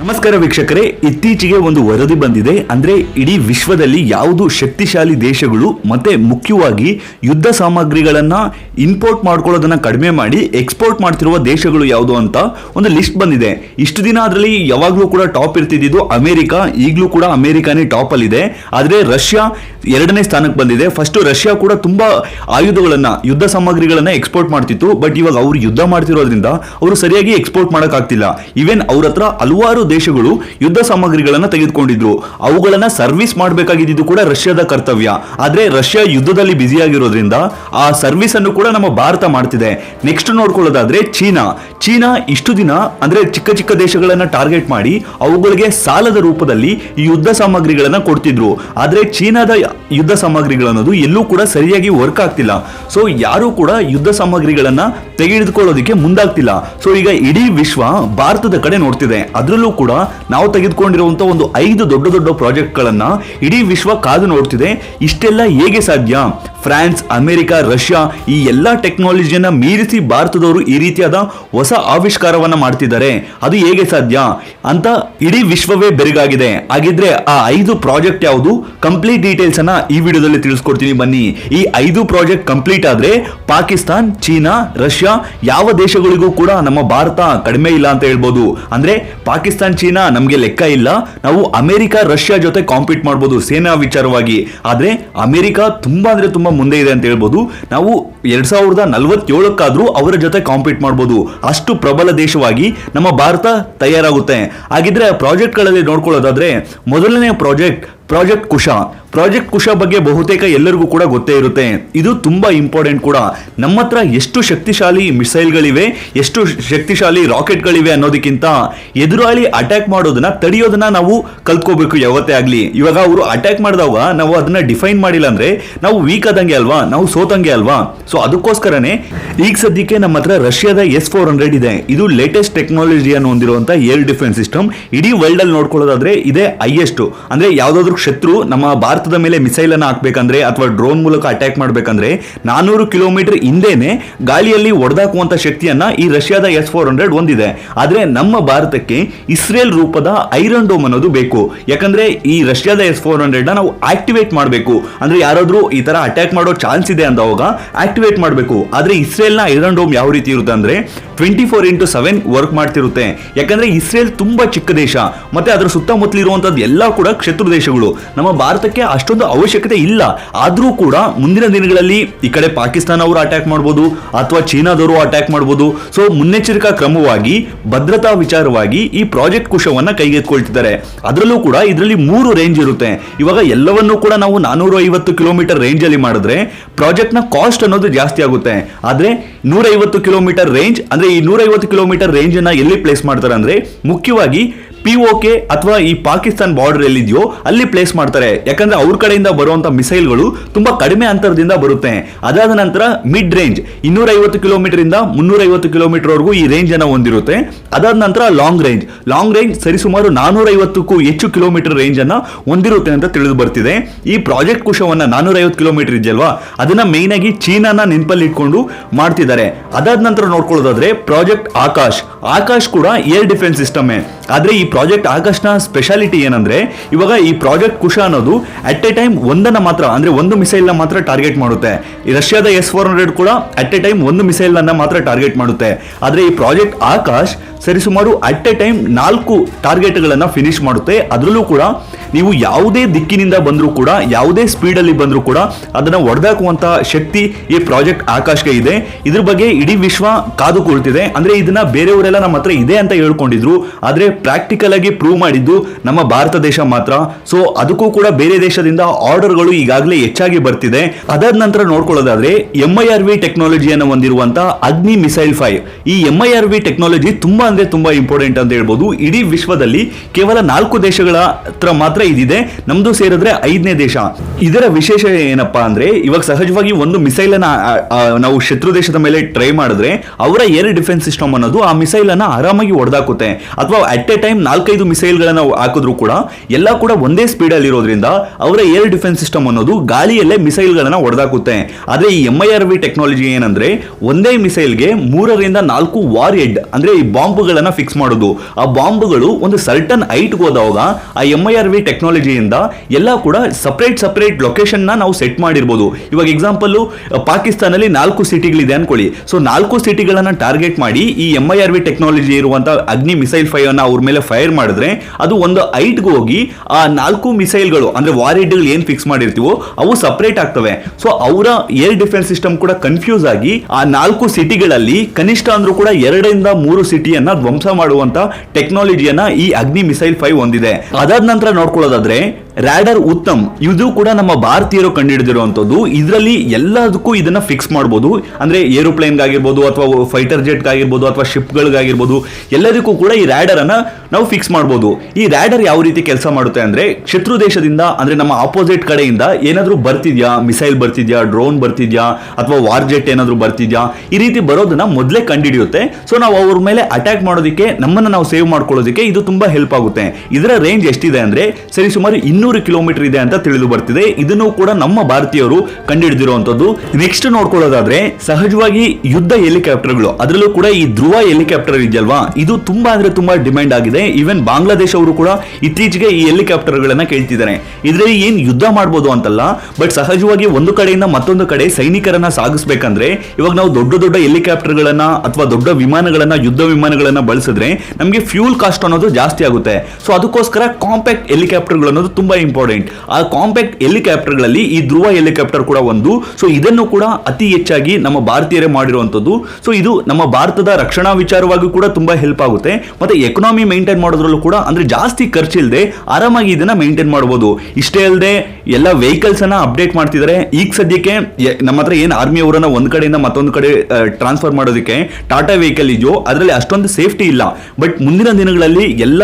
ನಮಸ್ಕಾರ ವೀಕ್ಷಕರೇ, ಇತ್ತೀಚೆಗೆ ಒಂದು ವರದಿ ಬಂದಿದೆ. ಅಂದ್ರೆ ಇಡೀ ವಿಶ್ವದಲ್ಲಿ ಯಾವುದು ಶಕ್ತಿಶಾಲಿ ದೇಶಗಳು ಮತ್ತೆ ಮುಖ್ಯವಾಗಿ ಯುದ್ಧ ಸಾಮಗ್ರಿಗಳನ್ನ ಇಂಪೋರ್ಟ್ ಮಾಡ್ಕೊಳ್ಳೋದನ್ನ ಕಡಿಮೆ ಮಾಡಿ ಎಕ್ಸ್ಪೋರ್ಟ್ ಮಾಡ್ತಿರುವ ದೇಶಗಳು ಯಾವುದು ಅಂತ ಒಂದು ಲಿಸ್ಟ್ ಬಂದಿದೆ. ಇಷ್ಟು ದಿನ ಅದರಲ್ಲಿ ಯಾವಾಗಲೂ ಕೂಡ ಟಾಪ್ ಇರ್ತಿದ್ದು ಅಮೆರಿಕ, ಈಗಲೂ ಕೂಡ ಅಮೆರಿಕಾನೇ ಟಾಪ್ ಅಲ್ಲಿದೆ. ಆದರೆ ರಷ್ಯಾ ಎರಡನೇ ಸ್ಥಾನಕ್ಕೆ ಬಂದಿದೆ. ಫಸ್ಟ್ ರಷ್ಯಾ ಕೂಡ ತುಂಬಾ ಆಯುಧಗಳನ್ನ, ಯುದ್ಧ ಸಾಮಗ್ರಿಗಳನ್ನ ಎಕ್ಸ್ಪೋರ್ಟ್ ಮಾಡ್ತಿತ್ತು. ಬಟ್ ಇವಾಗ ಅವರು ಯುದ್ಧ ಮಾಡ್ತಿರೋದ್ರಿಂದ ಅವರು ಸರಿಯಾಗಿ ಎಕ್ಸ್ಪೋರ್ಟ್ ಮಾಡೋಕ್ಕಾಗ್ತಿಲ್ಲ. ಈವನ್ ಅವ್ರ ಹತ್ರ ಹಲವಾರು ದೇಶಗಳು ಯುದ್ಧ ಸಾಮಗ್ರಿಗಳನ್ನ ತೆಗೆದುಕೊಂಡಿದ್ರು. ಅವುಗಳನ್ನ ಸರ್ವಿಸ್ ಮಾಡಬೇಕಾಗಿದ್ದು ಕೂಡ ರಷ್ಯಾದ ಕರ್ತವ್ಯ. ಆದ್ರೆ ರಷ್ಯಾ ಯುದ್ಧದಲ್ಲಿ ಬ್ಯುಸಿ ಆಗಿರೋದ್ರಿಂದ ಆ ಸರ್ವಿಸ್ ಅನ್ನು ಕೂಡ ನಮ್ಮ ಭಾರತ ಮಾಡ್ತಿದೆ. Next ನೋಡ್ಕೊಳ್ಳೋದಾದ್ರೆ China. ಚೀನಾ ಇಷ್ಟು ದಿನ ಅಂದ್ರೆ ಚಿಕ್ಕ ಚಿಕ್ಕ ದೇಶಗಳನ್ನ ಟಾರ್ಗೆಟ್ ಮಾಡಿ ಅವುಗಳಿಗೆ ಸಾಲದ ರೂಪದಲ್ಲಿ ಈ ಯುದ್ಧ ಸಾಮಗ್ರಿಗಳನ್ನ ಕೊಡ್ತಿದ್ರು. ಆದ್ರೆ ಚೀನಾದ ಯುದ್ಧ ಸಾಮಗ್ರಿಗಳನ್ನೋದು ಎಲ್ಲೂ ಕೂಡ ಸರಿಯಾಗಿ ವರ್ಕ್ ಆಗ್ತಿಲ್ಲ. ಸೊ ಯಾರು ಕೂಡ ಯುದ್ಧ ಸಾಮಗ್ರಿಗಳನ್ನ ತೆಗೆದುಕೊಳ್ಳೋದಕ್ಕೆ ಮುಂದಾಗ್ತಿಲ್ಲ. ಸೊ ಈಗ ಇಡೀ ವಿಶ್ವ ಭಾರತದ ಕಡೆ ನೋಡ್ತಿದೆ. ಅದರಲ್ಲೂ ಕೂಡ ನಾವು ತೆಗೆದುಕೊಂಡಿರುವಂತಹ ಒಂದು ಐದು ದೊಡ್ಡ ದೊಡ್ಡ ಪ್ರಾಜೆಕ್ಟ್ಗಳನ್ನ ಇಡೀ ವಿಶ್ವ ಕಾದು ನೋಡ್ತಿದೆ. ಇಷ್ಟೆಲ್ಲ ಹೇಗೆ ಸಾಧ್ಯ? ಫ್ರಾನ್ಸ್, ಅಮೆರಿಕ, ರಷ್ಯಾ ಈ ಎಲ್ಲ ಟೆಕ್ನಾಲಜಿಯನ್ನ ಮೀರಿಸಿ ಭಾರತದವರು ಈ ರೀತಿಯಾದ ಹೊಸ ಆವಿಷ್ಕಾರವನ್ನ ಮಾಡ್ತಿದ್ದಾರೆ. ಅದು ಹೇಗೆ ಸಾಧ್ಯ ಅಂತ ಇಡೀ ವಿಶ್ವವೇ ಬೆರಗಾಗಿದೆ. ಹಾಗಿದ್ರೆ ಆ ಐದು ಪ್ರಾಜೆಕ್ಟ್ ಯಾವುದು? ಕಂಪ್ಲೀಟ್ ಡೀಟೇಲ್ಸ್ ಅನ್ನ ಈ ವಿಡಿಯೋದಲ್ಲಿ ತಿಳಿಸ್ಕೊಡ್ತೀನಿ ಬನ್ನಿ. ಈ ಐದು ಪ್ರಾಜೆಕ್ಟ್ ಕಂಪ್ಲೀಟ್ ಆದ್ರೆ ಪಾಕಿಸ್ತಾನ್, ಚೀನಾ, ರಷ್ಯಾ ಯಾವ ದೇಶಗಳಿಗೂ ಕೂಡ ನಮ್ಮ ಭಾರತ ಕಡಿಮೆ ಇಲ್ಲ ಅಂತ ಹೇಳ್ಬೋದು. ಅಂದ್ರೆ ಪಾಕಿಸ್ತಾನ್, ಚೀನಾ ನಮಗೆ ಲೆಕ್ಕ ಇಲ್ಲ. ನಾವು ಅಮೆರಿಕ, ರಷ್ಯಾ ಜೊತೆ ಕಾಂಪೀಟ್ ಮಾಡ್ಬೋದು ಸೇನಾ ವಿಚಾರವಾಗಿ. ಆದ್ರೆ ಅಮೆರಿಕ ತುಂಬಾ ಅಂದ್ರೆ ತುಂಬಾ ಮುಂದೆ ಇದೆ ಅಂತ ಹೇಳ್ಬೋದು. ನಾವು ಎರಡ್ ಸಾವಿರದ ನಲವತ್ತೇಳಕ್ಕಾದ್ರೂ ಅವರ ಜೊತೆ ಕಾಂಪೀಟ್ ಮಾಡ್ಬೋದು. ಅಷ್ಟು ಪ್ರಬಲ ದೇಶವಾಗಿ ನಮ್ಮ ಭಾರತ ತಯಾರಾಗುತ್ತೆ. ಹಾಗಿದ್ರೆ ಪ್ರಾಜೆಕ್ಟ್ಗಳಲ್ಲಿ ನೋಡ್ಕೊಳ್ಳೋದಾದ್ರೆ ಮೊದಲನೇ project project Kusha project Kusha ಬಗ್ಗೆ ಬಹುತೇಕ ಎಲ್ಲರಿಗೂ ಕೂಡ ಗೊತ್ತೇ ಇರುತ್ತೆ. ಇದು ತುಂಬಾ ಇಂಪಾರ್ಟೆಂಟ್ ಕೂಡ. ನಮ್ಮ ಹತ್ರ ಎಷ್ಟು ಶಕ್ತಿಶಾಲಿ ಮಿಸೈಲ್ಗಳಿವೆ, ಎಷ್ಟು ಶಕ್ತಿಶಾಲಿ ರಾಕೆಟ್ಗಳಿವೆ ಅನ್ನೋದಕ್ಕಿಂತ ಎದುರಾಳಿ ಅಟ್ಯಾಕ್ ಮಾಡೋದನ್ನ, ತಡೆಯೋದನ್ನ ನಾವು ಕಲ್ತ್ಕೋಬೇಕು ಯಾವತ್ತೇ ಆಗಲಿ. ಇವಾಗ ಅವರು ಅಟ್ಯಾಕ್ ಮಾಡಿದಾಗ ನಾವು ಅದನ್ನ ಡಿಫೈನ್ ಮಾಡಿಲ್ಲ ಅಂದ್ರೆ ನಾವು ವೀಕ್ ಆದಂಗೆ ಅಲ್ವಾ? ನಾವು ಸೋತಂಗೆ ಅಲ್ವಾ? ಸೊ ಅದಕ್ಕೋಸ್ಕರನೇ ಈಗ ಸದ್ಯಕ್ಕೆ ನಮ್ಮ ಹತ್ರ ರಷ್ಯಾದ ಎಸ್ ಫೋರ್ ಹಂಡ್ರೆಡ್ ಇದೆ. ಇದು ಲೇಟೆಸ್ಟ್ ಟೆಕ್ನಾಲಜಿಯನ್ನು ಹೊಂದಿರುವಂತಹ ಏರ್ ಡಿಫೆನ್ಸ್ ಸಿಸ್ಟಮ್ ಇಡೀ ವರ್ಲ್ಡ್ ಅಲ್ಲಿ ನೋಡ್ಕೊಳ್ಳೋದಾದ್ರೆ ಇದೇ ಹೈಯೆಸ್ಟ್ ಅಂದ್ರೆ ಯಾವ್ದಾದ್ರು ಶತ್ರು ನಮ್ಮ ಭಾರತದ ಮೇಲೆ ಮಿಸೈಲ್ ಅನ್ನು ಹಾಕಬೇಕಂದ್ರೆ ಅಥವಾ ಡ್ರೋನ್ ಮೂಲಕ ಅಟ್ಯಾಕ್ ಮಾಡಬೇಕಂದ್ರೆ ನಾನೂರು ಕಿಲೋಮೀಟರ್ ಹಿಂದೆನೆ ಗಾಳಿಯಲ್ಲಿ ಒಡೆದಾಕುವಂತ ಶಕ್ತಿಯನ್ನ ಈ ರಷ್ಯಾದ ಎಸ್ ಫೋರ್ ಹಂಡ್ರೆಡ್ ಹೊಂದಿದೆ. ಆದ್ರೆ ನಮ್ಮ ಭಾರತಕ್ಕೆ ಇಸ್ರೇಲ್ ರೂಪದ ಐರನ್ ಡೋಮ್ ಅನ್ನೋದು ಬೇಕು. ಯಾಕಂದ್ರೆ ಈ ರಷ್ಯಾದ ಎಸ್ ಫೋರ್ ಹಂಡ್ರೆಡ್ ನಾವು ಆಕ್ಟಿವೇಟ್ ಮಾಡಬೇಕು. ಅಂದ್ರೆ ಯಾರಾದ್ರೂ ಈ ತರ ಅಟ್ಯಾಕ್ ಮಾಡೋ ಚಾನ್ಸ್ ಇದೆ ಅಂದವಾಗ ಆಕ್ಟಿವೇಟ್ ಮಾಡಬೇಕು. ಆದ್ರೆ ಇಸ್ರೇಲ್ನ ಐರನ್ ಡೋಮ್ ಯಾವ ರೀತಿ ಇರುತ್ತೆ ಅಂದ್ರೆ twenty four into seven work ಮಾಡ್ತಿರುತ್ತೆ. ಯಾಕಂದ್ರೆ ಇಸ್ರೇಲ್ ತುಂಬಾ ಚಿಕ್ಕ ದೇಶ. ಮತ್ತೆ ಅದರ ಸುತ್ತಮುತ್ತಲಿರುವಂತದ್ದು ಎಲ್ಲ ಕೂಡ ಕ್ಷೇತ್ರ ದೇಶಗಳು. ನಮ್ಮ ಭಾರತಕ್ಕೆ ಅಷ್ಟೊಂದು ಅವಶ್ಯಕತೆ ಇಲ್ಲ. ಆದರೂ ಕೂಡ ಮುಂದಿನ ದಿನಗಳಲ್ಲಿ ಈ ಕಡೆ ಪಾಕಿಸ್ತಾನ ಅವರು ಅಟ್ಯಾಕ್ ಮಾಡ್ಬೋದು, ಅಥವಾ ಚೀನಾದವರು ಅಟ್ಯಾಕ್ ಮಾಡ್ಬೋದು. ಸೊ ಮುನ್ನೆಚ್ಚರಿಕಾ ಕ್ರಮವಾಗಿ, ಭದ್ರತಾ ವಿಚಾರವಾಗಿ ಈ ಪ್ರಾಜೆಕ್ಟ್ ಕುಶವನ್ನ ಕೈಗೆತ್ಕೊಳ್ತಿದ್ದಾರೆ ಅದರಲ್ಲೂ ಕೂಡ ಇದರಲ್ಲಿ ಮೂರು ರೇಂಜ್ ಇರುತ್ತೆ. ಇವಾಗ ಎಲ್ಲವನ್ನೂ ಕೂಡ ನಾವು ನಾನೂರ ಐವತ್ತು ಕಿಲೋಮೀಟರ್ ರೇಂಜ್ ಅಲ್ಲಿ ಮಾಡಿದ್ರೆ ಪ್ರಾಜೆಕ್ಟ್ನ ಕಾಸ್ಟ್ ಅನ್ನೋದು ಜಾಸ್ತಿ ಆಗುತ್ತೆ. ಆದ್ರೆ, ನೂರೈವತ್ತು ಕಿಲೋಮೀಟರ್ ರೇಂಜ್ ಅಂದ್ರೆ ಈ ನೂರೈವತ್ತು ಕಿಲೋಮೀಟರ್ ರೇಂಜ್ ಅನ್ನ ಎಲ್ಲಿ ಪ್ಲೇಸ್ ಮಾಡ್ತಾರೆ ಅಂದ್ರೆ, ಮುಖ್ಯವಾಗಿ ಪಿ ಅಥವಾ ಈ ಪಾಕಿಸ್ತಾನ್ ಬಾರ್ಡರ್ ಎಲ್ಲಿದೆಯೋ ಅಲ್ಲಿ ಪ್ಲೇಸ್ ಮಾಡ್ತಾರೆ. ಯಾಕಂದ್ರೆ ಅವ್ರ ಕಡೆಯಿಂದ ಬರುವಂತ ಮಿಸೈಲ್ಗಳು ತುಂಬಾ ಕಡಿಮೆ ಅಂತರದಿಂದ ಬರುತ್ತೆ. ಅದಾದ ನಂತರ ಮಿಡ್ ರೇಂಜ್ ಇನ್ನೂರ ಐವತ್ತು ಕಿಲೋಮೀಟರ್ ಇಂದ ಮುನ್ನೂರ ಐವತ್ತು ಕಿಲೋಮೀಟರ್ ವರೆಗೂ ಈ ರೇಂಜ್ ಅನ್ನ ಹೊಂದಿರುತ್ತೆ. ಅದಾದ ನಂತರ ಲಾಂಗ್ ರೇಂಜ್ ಲಾಂಗ್ ರೇಂಜ್ ಸರಿಸುಮಾರು ನಾನೂರ ಐವತ್ತಕ್ಕೂ ಹೆಚ್ಚು ಕಿಲೋಮೀಟರ್ ರೇಂಜ್ ಅನ್ನ ಹೊಂದಿರುತ್ತೆ ಅಂತ ತಿಳಿದು ಬರ್ತಿದೆ. ಈ ಪ್ರಾಜೆಕ್ಟ್ ಕುಶವನ್ನ ನಾನೂರ ಐವತ್ತು ಕಿಲೋಮೀಟರ್ ಇದೆಯಲ್ವಾ? ಅದನ್ನ ಮೇನ್ ಆಗಿ ಚೀನಾನ ನೆನಪಲ್ಲಿ ಇಟ್ಕೊಂಡು ಮಾಡ್ತಿದ್ದಾರೆ. ಅದಾದ ನಂತರ ನೋಡ್ಕೊಳ್ಳೋದಾದ್ರೆ ಪ್ರಾಜೆಕ್ಟ್ ಆಕಾಶ್. ಆಕಾಶ್ ಕೂಡ ಏರ್ ಡಿಫೆನ್ಸ್ ಸಿಸ್ಟಮ್ ಆದ್ರೆ ಈ ಪ್ರಾಜೆಕ್ಟ್ ಆಕಾಶ್ನ ಸ್ಪೆಷಾಲಿಟಿ ಏನಂದ್ರೆ, ಇವಾಗ ಈ ಪ್ರಾಜೆಕ್ಟ್ ಕುಶ ಅನ್ನೋದು ಅಟ್ ಎ ಟೈಮ್ ಒಂದನ್ನ ಮಾತ್ರ, ಅಂದ್ರೆ ಒಂದು ಮಿಸೈಲ್ನ ಮಾತ್ರ ಟಾರ್ಗೆಟ್ ಮಾಡುತ್ತೆ. ಈ ರಷ್ಯಾದ ಎಸ್ ಫೋರ್ ಹಂಡ್ರೆಡ್ ಕೂಡ ಅಟ್ ಎ ಟೈಮ್ ಒಂದು ಮಿಸೈಲ್ ಅನ್ನ ಮಾತ್ರ ಟಾರ್ಗೆಟ್ ಮಾಡುತ್ತೆ. ಆದ್ರೆ ಈ ಪ್ರಾಜೆಕ್ಟ್ ಆಕಾಶ್ ಸರಿಸುಮಾರು ಅಟ್ ಎ ಟೈಮ್ ನಾಲ್ಕು ಟಾರ್ಗೆಟ್ಗಳನ್ನ ಫಿನಿಶ್ ಮಾಡುತ್ತೆ. ಅದರಲ್ಲೂ ಕೂಡ ನೀವು ಯಾವುದೇ ದಿಕ್ಕಿನಿಂದ ಬಂದರೂ ಕೂಡ, ಯಾವುದೇ ಸ್ಪೀಡಲ್ಲಿ ಬಂದರೂ ಕೂಡ ಅದನ್ನ ಒಡೆದಾಕುವಂಥ ಶಕ್ತಿ ಈ ಪ್ರಾಜೆಕ್ಟ್ ಆಕಾಶ್ಗೆ ಇದೆ. ಇದ್ರ ಬಗ್ಗೆ ಇಡೀ ವಿಶ್ವ ಕಾದು ಕೂಳ್ತಿದೆ. ಅಂದ್ರೆ ಇದನ್ನ ಬೇರೆಯವರೆಲ್ಲ ನಮ್ಮ ಹತ್ರ ಇದೆ ಅಂತ ಹೇಳ್ಕೊಂಡಿದ್ರು. ಆದ್ರೆ ಪ್ರಾಕ್ಟಿಕಲ್ ಆಗಿ ಪ್ರೂವ್ ಮಾಡಿದ್ದು ನಮ್ಮ ಭಾರತ ದೇಶ ಮಾತ್ರ. ಸೊ ಅದಕ್ಕೂ ಕೂಡ ಬೇರೆ ದೇಶದಿಂದ ಆರ್ಡರ್ಗಳು ಈಗಾಗಲೇ ಹೆಚ್ಚಾಗಿ ಬರ್ತಿದೆ. ಅದಾದ ನಂತರ ನೋಡ್ಕೊಳ್ಳೋದಾದ್ರೆ ಎಂ ಐ ಆರ್ ವಿ ಟೆಕ್ನಾಲಜಿಯನ್ನು ಹೊಂದಿರುವಂತಹ ಅಗ್ನಿ ಮಿಸೈಲ್ ಫೈವ್ ಈ M I R V technology ತುಂಬಾ ಅಂದ್ರೆ ತುಂಬಾ ಇಂಪಾರ್ಟೆಂಟ್ ಅಂತ ಹೇಳ್ಬೋದು. ಇಡೀ ವಿಶ್ವದಲ್ಲಿ ಕೇವಲ ನಾಲ್ಕು ದೇಶಗಳ ಹತ್ರ ಮಾತ್ರ ಮಾತ್ರ ಇದಿದೆ. ನಮ್ದು ಸೇರಿದ್ರೆ ಐದನೇ ದೇಶ. ಇದರ ವಿಶೇಷ ಏನಪ್ಪಾ ಅಂದ್ರೆ, ಇವಾಗ ಸಹಜವಾಗಿ ಒಂದು ಮಿಸೈಲ್ ಅನ್ನ ನಾವು ಶತ್ರು ದೇಶದ ಮೇಲೆ ಟ್ರೈ ಮಾಡಿದ್ರೆ, ಅವರ ಏರ್ ಡಿಫೆನ್ಸ್ ಸಿಸ್ಟಮ್ ಅನ್ನೋದು ಆ ಮಿಸೈಲ್ ಅನ್ನ ಆರಾಮಾಗಿ ಹೊಡೆದಾಕುತ್ತೆ ಅಥವಾ ಅಟ್ ಎ ಟೈಮ್ ನಾಲ್ಕೈದು ಮಿಸೈಲ್ ಗಳನ್ನ ಹಾಕಿದ್ರು ಕೂಡ, ಎಲ್ಲ ಕೂಡ ಒಂದೇ ಸ್ಪೀಡ್ ಅಲ್ಲಿ ಇರೋದ್ರಿಂದ ಅವರ ಏರ್ ಡಿಫೆನ್ಸ್ ಸಿಸ್ಟಮ್ ಅನ್ನೋದು ಗಾಳಿಯಲ್ಲೇ ಮಿಸೈಲ್ ಗಳನ್ನ ಹೊಡೆದಾಕುತ್ತೆ ಆದ್ರೆ ಈ M I R V technology ಏನಂದ್ರೆ, ಒಂದೇ ಮಿಸೈಲ್ಗೆ ಮೂರರಿಂದ ನಾಲ್ಕು ವಾರ್ ಎಡ್ ಅಂದ್ರೆ ಈ ಬಾಂಬ್ಗಳನ್ನ ಫಿಕ್ಸ್ ಮಾಡೋದು. ಆ ಬಾಂಬ್ಗಳು ಒಂದು ಸರ್ಟನ್ ಹೈಟ್ ಹೋದಾಗ, ಆ ಎಂ ಐ ಆರ್ ವಿ ಟೆಕ್ನಾಲಜಿಯಿಂದ ಎಲ್ಲ ಕೂಡ ಸಪ್ರೇಟ್ ಸಪ್ರೇಟ್ ಲೊಕೇಶನ್ನ ನಾವು ಸೆಟ್ ಮಾಡಿರ್ಬೋದು. ಇವಾಗ ಎಕ್ಸಾಂಪಲ್ ಪಾಕಿಸ್ತಾನಲ್ಲಿ ನಾಲ್ಕು ಸಿಟಿಗಳಿದೆ ಅನ್ಕೊಳ್ಳಿ. ಸೊ ನಾಲ್ಕು ಸಿಟಿಗಳನ್ನ ಟಾರ್ಗೆಟ್ ಮಾಡಿ ಈ M I R V technology ಇರುವಂತ ಅಗ್ನಿ ಮಿಸೈಲ್ ಫೈವ್ ಅನ್ನ ಅವ್ರ ಮೇಲೆ ಫೈರ್ ಮಾಡಿದ್ರೆ ಅದು ಒಂದು ಹೈಟ್ಗೆ ಹೋಗಿ ಆ ನಾಲ್ಕು ಮಿಸೈಲ್ಗಳು ಅಂದ್ರೆ ವಾರ್ ಹೆಡ್ಗಳು ಏನ್ ಫಿಕ್ಸ್ ಮಾಡಿರ್ತೀವೋ, ಅವು ಸಪ್ರೇಟ್ ಆಗ್ತವೆ. ಸೊ ಅವರ ಏರ್ ಡಿಫೆನ್ಸ್ ಸಿಸ್ಟಮ್ ಕೂಡ ಕನ್ಫ್ಯೂಸ್ ಆಗಿ ಆ ನಾಲ್ಕು ಸಿಟಿಗಳಲ್ಲಿ ಕನಿಷ್ಠ ಅಂದ್ರೂ ಕೂಡ ಎರಡರಿಂದ ಮೂರು ಸಿಟಿಯನ್ನ ಧ್ವಂಸ ಮಾಡುವಂತ ಟೆಕ್ನಾಲಜಿಯನ್ನ ಈ ಅಗ್ನಿ ಮಿಸೈಲ್ ಫೈವ್ ಹೊಂದಿದೆ ಅದಾದ ನಂತರ ನೋಡ್ಕೊಳ್ಳೋದಾದ್ರೆ ರ್ಯಾಡರ್ ಉತ್ತಮ್ ಇದು ಕೂಡ ನಮ್ಮ ಭಾರತೀಯರು ಕಂಡುಹಿಡಿದಿರುವಂತದ್ದು ಇದರಲ್ಲಿ ಎಲ್ಲದಕ್ಕೂ ಇದನ್ನ ಫಿಕ್ಸ್ ಮಾಡಬಹುದು ಅಂದ್ರೆ ಏರೋಪ್ಲೇನ್ ಆಗಿರ್ಬೋದು ಅಥವಾ ಫೈಟರ್ ಜೆಟ್ ಆಗಿರ್ಬೋದು ಅಥವಾ ಶಿಪ್ ಗಳಿಗಾಗಿರ್ಬೋದು ಎಲ್ಲದಕ್ಕೂ ಕೂಡ ಈ ರ್ಯಾಡರ್ ಅನ್ನ ನಾವು ಫಿಕ್ಸ್ ಮಾಡಬಹುದು ಈ ರ್ಯಾಡರ್ ಯಾವ ರೀತಿ ಕೆಲಸ ಮಾಡುತ್ತೆ ಅಂದ್ರೆ, ಶತ್ರು ದೇಶದಿಂದ, ಅಂದ್ರೆ ನಮ್ಮ ಆಪೋಸಿಟ್ ಕಡೆಯಿಂದ ಏನಾದರೂ ಬರ್ತಿದ್ಯಾ? ಮಿಸೈಲ್ ಬರ್ತಿದ್ಯಾ? ಡ್ರೋನ್ ಬರ್ತಿದ್ಯಾ? ಅಥವಾ ವಾರ್ ಜೆಟ್ ಏನಾದರೂ ಬರ್ತಿದ್ಯಾ? ಈ ರೀತಿ ಬರೋದನ್ನ ಮೊದಲೇ ಕಂಡುಹಿಡಿಯುತ್ತೆ ಸೊ ನಾವು ಅವ್ರ ಮೇಲೆ ಅಟ್ಯಾಕ್ ಮಾಡೋದಕ್ಕೆ, ನಮ್ಮನ್ನ ನಾವು ಸೇವ್ ಮಾಡ್ಕೊಳ್ಳೋದಕ್ಕೆ ಇದು ತುಂಬಾ ಹೆಲ್ಪ್ ಆಗುತ್ತೆ. ಇದರ ರೇಂಜ್ ಎಷ್ಟಿದೆ ಅಂದ್ರೆ, ಸರಿ ಸುಮಾರು ಇನ್ನೂರು ಕಿಲೋಮೀಟರ್ ಇದೆ ಅಂತ ತಿಳಿದು ಬರ್ತಿದೆ. ಇದನ್ನು ಕೂಡ ನಮ್ಮ ಭಾರತೀಯರು ಕಂಡುಹಿಡಿದಿರುವಂತದ್ದು ನೆಕ್ಸ್ಟ್ ನೋಡ್ಕೊಳ್ಳೋದಾದ್ರೆ, ಸಹಜವಾಗಿ ಯುದ್ಧ ಹೆಲಿಕಾಪ್ಟರ್ಗಳು, ಅದರಲ್ಲೂ ಕೂಡ ಈ ಧ್ರುವ ಹೆಲಿಕಾಪ್ಟರ್ ಇದೆಯಲ್ವಾ? ಇದು ತುಂಬಾ ಅಂದ್ರೆ ತುಂಬಾ ಡಿಮ್ಯಾಂಡ್ ಆಗಿದೆ. ಈವನ್ ಬಾಂಗ್ಲಾದೇಶ ಅವರು ಕೂಡ ಇತ್ತೀಚೆಗೆ ಈ ಹೆಲಿಕಾಪ್ಟರ್ ಗಳನ್ನ ಕೇಳ್ತಿದ್ದಾರೆ. ಇದರಲ್ಲಿ ಏನ್ ಯುದ್ಧ ಮಾಡಬಹುದು ಅಂತಲ್ಲ ಬಟ್ ಸಹಜವಾಗಿ ಒಂದು ಕಡೆಯಿಂದ ಮತ್ತೊಂದು ಕಡೆ ಸೈನಿಕರನ್ನ ಸಾಗಿಸ್ಬೇಕಂದ್ರೆ, ಇವಾಗ ನಾವು ದೊಡ್ಡ ದೊಡ್ಡ ಹೆಲಿಕಾಪ್ಟರ್ ಗಳನ್ನ ಅಥವಾ ದೊಡ್ಡ ವಿಮಾನಗಳನ್ನ, ಯುದ್ಧ ವಿಮಾನಗಳನ್ನ ಬಳಸಿದ್ರೆ ನಮಗೆ ಫ್ಯೂಲ್ ಕಾಸ್ಟ್ ಅನ್ನೋದು ಜಾಸ್ತಿ ಆಗುತ್ತೆ. ಸೊ ಅದಕ್ಕೋಸ್ಕರ ಕಾಂಪ್ಯಾಕ್ಟ್ ಹೆಲಿಕಾಪ್ಟರ್ಗಳು ಅನ್ನೋದು ತುಂಬಾ ಇಂಪಾರ್ಟೆಂಟ್ ಆ ಕಾಂಪ್ಯಾಕ್ಟ್ ಹೆಲಿಕಾಪ್ಟರ್ಗಳಲ್ಲಿ ಈ ಧ್ರುವ ಹೆಲಿಕಾಪ್ಟರ್ ಕೂಡ ಒಂದು. ಸೊ ಇದನ್ನು ಕೂಡ ಅತಿ ಹೆಚ್ಚಾಗಿ ನಮ್ಮ ಭಾರತೀಯರೇ ಮಾಡಿರುವಂತದ್ದು ಸೊ ಇದು ನಮ್ಮ ಭಾರತದ ರಕ್ಷಣಾ ವಿಚಾರವಾಗಿ ಕೂಡ ತುಂಬಾ ಹೆಲ್ಪ್ ಆಗುತ್ತೆ. ಮತ್ತೆ ಎಕನಾಮಿ ಮೇಂಟೈನ್ ಮಾಡೋದ್ರಲ್ಲೂ ಕೂಡ ಅಂದ್ರೆ ಜಾಸ್ತಿ ಖರ್ಚಿಲ್ಲದೆ ಆರಾಮಾಗಿ ಇದನ್ನ ಮೇಂಟೈನ್ ಮಾಡಬಹುದು ಇಷ್ಟೇ ಅಲ್ಲದೆ ಎಲ್ಲ ವೆಹಿಕಲ್ಸ್ ಅನ್ನ ಅಪ್ಡೇಟ್ ಮಾಡ್ತಿದ್ದಾರೆ ಈಗ ಸದ್ಯಕ್ಕೆ ನಮ್ಮ ಹತ್ರ ಏನು ಆರ್ಮಿ ಅವರನ್ನ ಒಂದ್ ಕಡೆಯಿಂದ ಮತ್ತೊಂದು ಕಡೆ ಟ್ರಾನ್ಸ್ಫರ್ ಮಾಡೋದಕ್ಕೆ ಟಾಟಾ ವೆಹಿಕಲ್ ಇದೆಯೋ, ಅದರಲ್ಲಿ ಅಷ್ಟೊಂದು ಸೇಫ್ಟಿ ಇಲ್ಲ. ಬಟ್ ಮುಂದಿನ ದಿನಗಳಲ್ಲಿ ಎಲ್ಲ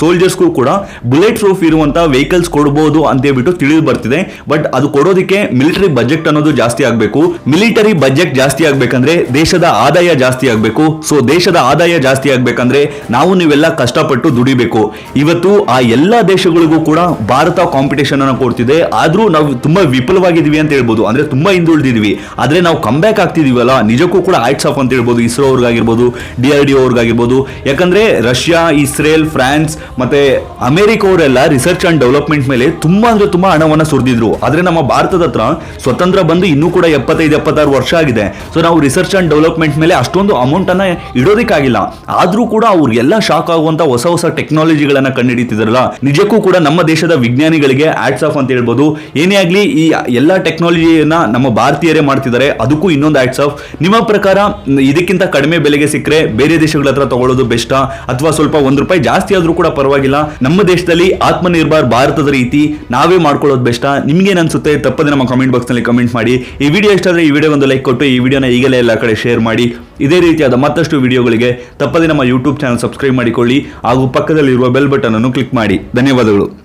ಸೋಲ್ಜರ್ಸ್ಗೂ ಕೂಡ ಬುಲೆಟ್ ಪ್ರೂಫ್ ಇರುವಂತ ವೆಹಿಕಲ್ಸ್ ಕೊಡಬಹುದು ಅಂತ ಹೇಳ್ಬಿಟ್ಟು ತಿಳಿದು ಬರ್ತಿದೆ. ಬಟ್ ಅದು ಕೊಡೋದಕ್ಕೆ ಮಿಲಿಟರಿ ಬಜೆಟ್ ಅನ್ನೋದು ಜಾಸ್ತಿ ಆಗಬೇಕು. ಮಿಲಿಟರಿ ಬಜೆಟ್ ಜಾಸ್ತಿ ಆಗ್ಬೇಕಂದ್ರೆ ದೇಶದ ಆದಾಯ ಜಾಸ್ತಿ ಆಗಬೇಕು. ಸೊ ದೇಶದ ಆದಾಯ ಜಾಸ್ತಿ ಆಗ್ಬೇಕಂದ್ರೆ ನಾವು ನೀವೆಲ್ಲ ಕಷ್ಟಪಟ್ಟು ದುಡಿಬೇಕು. ಇವತ್ತು ಆ ಎಲ್ಲಾ ದೇಶಗಳಿಗೂ ಕೂಡ ಭಾರತ ಕಾಂಪಿಟೇಷನ್ ಅನ್ನು ಕೊಡ್ತಿದೆ. ಆದ್ರೂ ನಾವು ತುಂಬಾ ವಿಫಲವಾಗಿದ್ದೀವಿ ಅಂತ ಹೇಳ್ಬೋದು. ಅಂದ್ರೆ ತುಂಬಾ ಹಿಂದುಳಿದಿದ್ವಿ ಆದ್ರೆ ನಾವು ಕಮ್ ಬ್ಯಾಕ್ ಆಗ್ತಿದೀವಲ್ಲ ನಿಜಕ್ಕೂ ಕೂಡ ಆಯ್ಟ್ಸ್ ಆಫ್ ಅಂತ ಹೇಳ್ಬೋದು. ಇಸ್ರೋ ಅವ್ರಿಗಾಗಿರ್ಬೋದು ಡಿ ಆರ್ ಡಿ ಅವ್ರಿಗಾಗಿರ್ಬೋದು. ಯಾಕಂದ್ರೆ ರಷ್ಯಾ, ಇಸ್ರೇಲ್, ಫ್ರಾನ್ಸ್ ಮತ್ತೆ ಅಮೆರಿಕ ಅವರೆಲ್ಲ ರಿಸರ್ಚ್ ಅಂಡ್ ಡೆವಲಪ್ಮೆಂಟ್ ಮೇಲೆ ತುಂಬಾ ಅಂದ್ರೆ ತುಂಬಾ ಹಣವನ್ನ ಸುರಿದಿದ್ರು. ಆದ್ರೆ ನಮ್ಮ ಭಾರತದ ಹತ್ರ ಸ್ವತಂತ್ರ ಬಂದು ಇನ್ನೂ ಕೂಡ ಎಪ್ಪತ್ತೈದು, ಎಪ್ಪತ್ತಾರು ವರ್ಷ ಆಗಿದೆ. ಸೊ ನಾವು ರಿಸರ್ಚ್ ಅಂಡ್ ಡೆವಲಪ್ಮೆಂಟ್ ಮೇಲೆ ಅಷ್ಟೊಂದು ಅಮೌಂಟ್ ಅನ್ನ ಇಡೋದಕ್ಕಾಗಿಲ್ಲ. ಆದ್ರೂ ಕೂಡ ಅವ್ರಿಗೆಲ್ಲ ಶಾಕ್ ಆಗುವಂತ ಹೊಸ ಹೊಸ ಟೆಕ್ನಾಲಜಿಗಳನ್ನ ಕಂಡುಹಿಡಿತಿದ್ರಲ್ಲ. ನಿಜಕ್ಕೂ ಕೂಡ ನಮ್ಮ ದೇಶದ ವಿಜ್ಞಾನಿಗಳಿಗೆ ಆಟ್ಸ್ ಆಫ್ ಅಂತ ಹೇಳ್ಬೋದು. ಏನೇ ಆಗ್ಲಿ ಈ ಎಲ್ಲ ಟೆಕ್ನಾಲಜಿಯನ್ನ ನಮ್ಮ ಭಾರತೀಯರೇ ಮಾಡ್ತಿದ್ದಾರೆ. ಅದಕ್ಕೂ ಇನ್ನೊಂದು ಆಟ್ಸ್ ಆಫ್ ನಿಮ್ಮ ಪ್ರಕಾರ ಇದಕ್ಕಿಂತ ಕಡಿಮೆ ಬೆಲೆಗೆ ಸಿಕ್ಕರೆ ಬೇರೆ ದೇಶಗಳ ಹತ್ರ ತಗೊಳ್ಳೋದು ಬೆಸ್ಟಾ ಅಥವಾ ಸ್ವಲ್ಪ ಒಂದ್ ರೂಪಾಯಿ ಜಾಸ್ತಿ ಆದ್ರೂ ಕೂಡ ಪರವಾಗಿಲ್ಲ? ನಮ್ಮ ದೇಶದಲ್ಲಿ ಆತ್ಮನಿರ್ಭರ್ ಭಾರತದ ರೀತಿ ನಾವೇ ಮಾಡ್ಕೊಳ್ಳೋದು ಬೆಸ್ಟಾ ನಿಮಗೆ ಅನ್ಸುತ್ತೆ? ತಪ್ಪದೆ ನಮ್ಮ ಕಮೆಂಟ್ ಬಾಕ್ಸ್ನಲ್ಲಿ ಕಮೆಂಟ್ ಮಾಡಿ. ಈ ವಿಡಿಯೋ ಇಷ್ಟ ಈ ವಿಡಿಯೋ ಒಂದು ಲೈಕ್ ಕೊಟ್ಟು, ಈ ವಿಡಿಯೋನ ಈಗಲೇ ಎಲ್ಲ ಕಡೆ ಶೇರ್ ಮಾಡಿ. ಇದೇ ರೀತಿಯಾದ ಮತ್ತಷ್ಟು ವಿಡಿಯೋಗಳಿಗೆ ತಪ್ಪದೆ ನಮ್ಮ ಯೂಟ್ಯೂಬ್ ಚಾನಲ್ ಸಬ್ಸ್ಕ್ರೈಬ್ ಮಾಡಿಕೊಳ್ಳಿ. ಹಾಗೂ ಪಕ್ಕದಲ್ಲಿರುವ ಬೆಲ್ ಬಟನ್ ಅನ್ನು ಕ್ಲಿಕ್ ಮಾಡಿ. ಧನ್ಯವಾದಗಳು.